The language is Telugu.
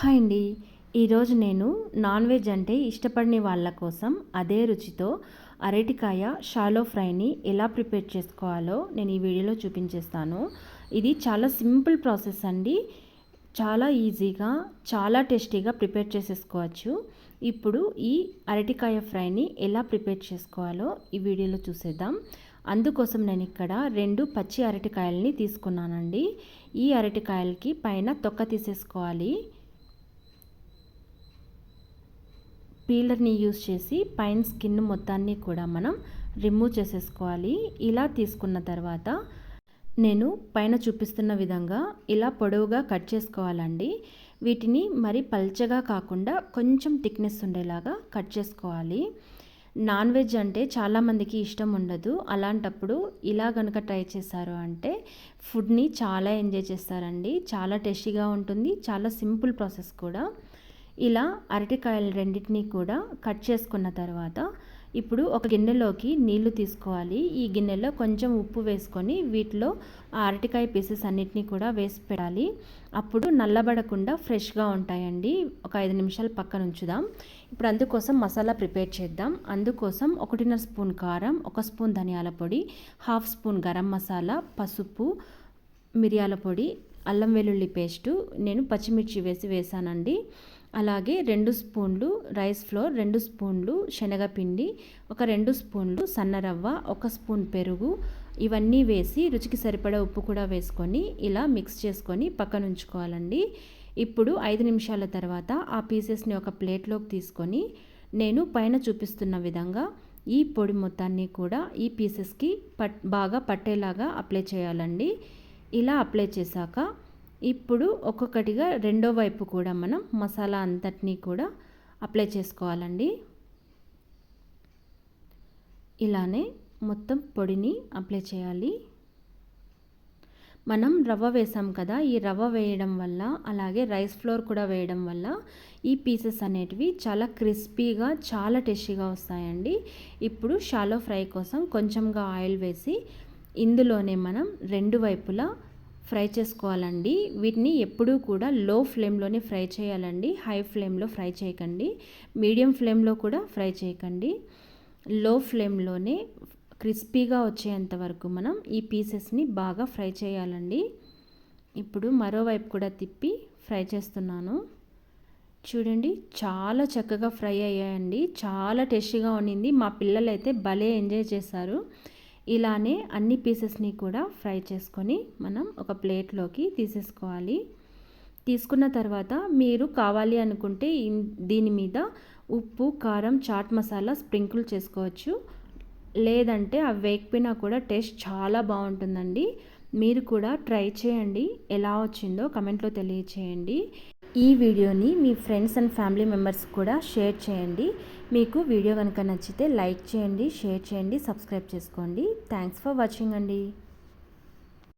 హాయ్ అండి. ఈరోజు నేను నాన్ వెజ్ అంటే ఇష్టపడిన వాళ్ళ కోసం అదే రుచితో అరటికాయ షాలో ఫ్రైని ఎలా ప్రిపేర్ చేసుకోవాలో నేను ఈ వీడియోలో చూపించేస్తాను. ఇది చాలా సింపుల్ ప్రాసెస్ అండి. చాలా ఈజీగా చాలా టేస్టీగా ప్రిపేర్ చేసేసుకోవచ్చు. ఇప్పుడు ఈ అరటికాయ ఫ్రైని ఎలా ప్రిపేర్ చేసుకోవాలో ఈ వీడియోలో చూసేద్దాం. అందుకోసం నేను ఇక్కడ రెండు పచ్చి అరటికాయలని తీసుకున్నానండి. ఈ అరటికాయలకి పైన తొక్క తీసేసుకోవాలి. పీలర్ని యూస్ చేసి పైన స్కిన్ మొత్తాన్ని కూడా మనం రిమూవ్ చేసేసుకోవాలి. ఇలా తీసుకున్న తర్వాత నేను పైన చూపిస్తున్న విధంగా ఇలా పొడవుగా కట్ చేసుకోవాలండి. వీటిని మరి పల్చగా కాకుండా కొంచెం థిక్నెస్ ఉండేలాగా కట్ చేసుకోవాలి. నాన్ వెజ్ అంటే చాలామందికి ఇష్టం ఉండదు. అలాంటప్పుడు ఇలా కనుక ట్రై చేశారు అంటే ఫుడ్ని చాలా ఎంజాయ్ చేస్తారండి. చాలా టేస్టీగా ఉంటుంది. చాలా సింపుల్ ప్రాసెస్ కూడా. ఇలా అరటికాయలు రెండింటినీ కూడా కట్ చేసుకున్న తర్వాత ఇప్పుడు ఒక గిన్నెలోకి నీళ్ళు తీసుకోవాలి. ఈ గిన్నెలో కొంచెం ఉప్పు వేసుకొని వీటిలో ఆ అరటికాయ పీసెస్ అన్నిటినీ కూడా వేసి పెట్టాలి. అప్పుడు నల్లబడకుండా ఫ్రెష్గా ఉంటాయండి. ఒక ఐదు నిమిషాలు పక్కన ఉంచుదాం. ఇప్పుడు అందుకోసం మసాలా ప్రిపేర్ చేద్దాం. అందుకోసం ఒకటిన్నర స్పూన్ కారం ఒక స్పూన్ ధనియాల పొడి హాఫ్ స్పూన్ గరం మసాలా పసుపు మిరియాల పొడి అల్లం వెల్లుల్లి పేస్టు నేను పచ్చిమిర్చి వేసి వేసానండి. అలాగే రెండు స్పూన్లు రైస్ ఫ్లోర్ రెండు స్పూన్లు శనగపిండి ఒక రెండు స్పూన్లు సన్నరవ్వ ఒక స్పూన్ పెరుగు. ఇవన్నీ వేసి రుచికి సరిపడా ఉప్పు కూడా వేసుకొని ఇలా మిక్స్ చేసుకొని పక్కన ఉంచుకోవాలండి. ఇప్పుడు ఐదు నిమిషాల తర్వాత ఆ పీసెస్ని ఒక ప్లేట్లోకి తీసుకొని నేను పైన చూపిస్తున్న విధంగా ఈ పొడి మొత్తాన్ని కూడా ఈ పీసెస్కి పట్ బాగా పట్టేలాగా అప్లై చేయాలండి. ఇలా అప్లై చేశాక ఇప్పుడు ఒక్కొక్కటిగా రెండో వైపు కూడా మనం మసాలా అంతటినీ కూడా అప్లై చేసుకోవాలండి. ఇలానే మొత్తం పొడిని అప్లై చేయాలి. మనం రవ్వ వేసాం కదా ఈ రవ్వ వేయడం వల్ల అలాగే రైస్ ఫ్లోర్ కూడా వేయడం వల్ల ఈ పీసెస్ అనేటివి చాలా క్రిస్పీగా చాలా టేస్టీగా వస్తాయండి. ఇప్పుడు షాలో ఫ్రై కోసం కొంచెంగా ఆయిల్ వేసి ఇందులోనే మనం రెండు వైపులా ఫ్రై చేసుకోవాలండి. వీటిని ఎప్పుడూ కూడా లో ఫ్లేమ్లోనే ఫ్రై చేయాలండి. హై ఫ్లేమ్లో ఫ్రై చేయకండి. మీడియం ఫ్లేమ్లో కూడా ఫ్రై చేయకండి. లో ఫ్లేమ్లోనే క్రిస్పీగా వచ్చేంత వరకు మనం ఈ పీసెస్ని బాగా ఫ్రై చేయాలండి. ఇప్పుడు మరోవైపు కూడా తిప్పి ఫ్రై చేస్తున్నాను. చూడండి చాలా చక్కగా ఫ్రై అయ్యాయండి. చాలా టేస్టీగా ఉండింది. మా పిల్లలైతే భలే ఎంజాయ్ చేశారు. ఇలానే అన్ని పీసెస్ని కూడా ఫ్రై చేసుకొని మనం ఒక ప్లేట్లోకి తీసేసుకోవాలి. తీసుకున్న తర్వాత మీరు కావాలి అనుకుంటే దీని మీద ఉప్పు కారం చాట్ మసాలా స్ప్రింకిల్ చేసుకోవచ్చు. లేదంటే అవి వేయకపోయినా కూడా టేస్ట్ చాలా బాగుంటుందండి. మీరు కూడా ట్రై చేయండి. ఎలా వచ్చిందో కమెంట్లో తెలియచేయండి. ఈ వీడియోని మీ ఫ్రెండ్స్ అండ్ ఫ్యామిలీ మెంబర్స్ కూడా షేర్ చేయండి. మీకు వీడియో కనుక నచ్చితే లైక్ చేయండి షేర్ చేయండి సబ్స్క్రైబ్ చేసుకోండి. థ్యాంక్స్ ఫర్ వాచింగ్ అండి.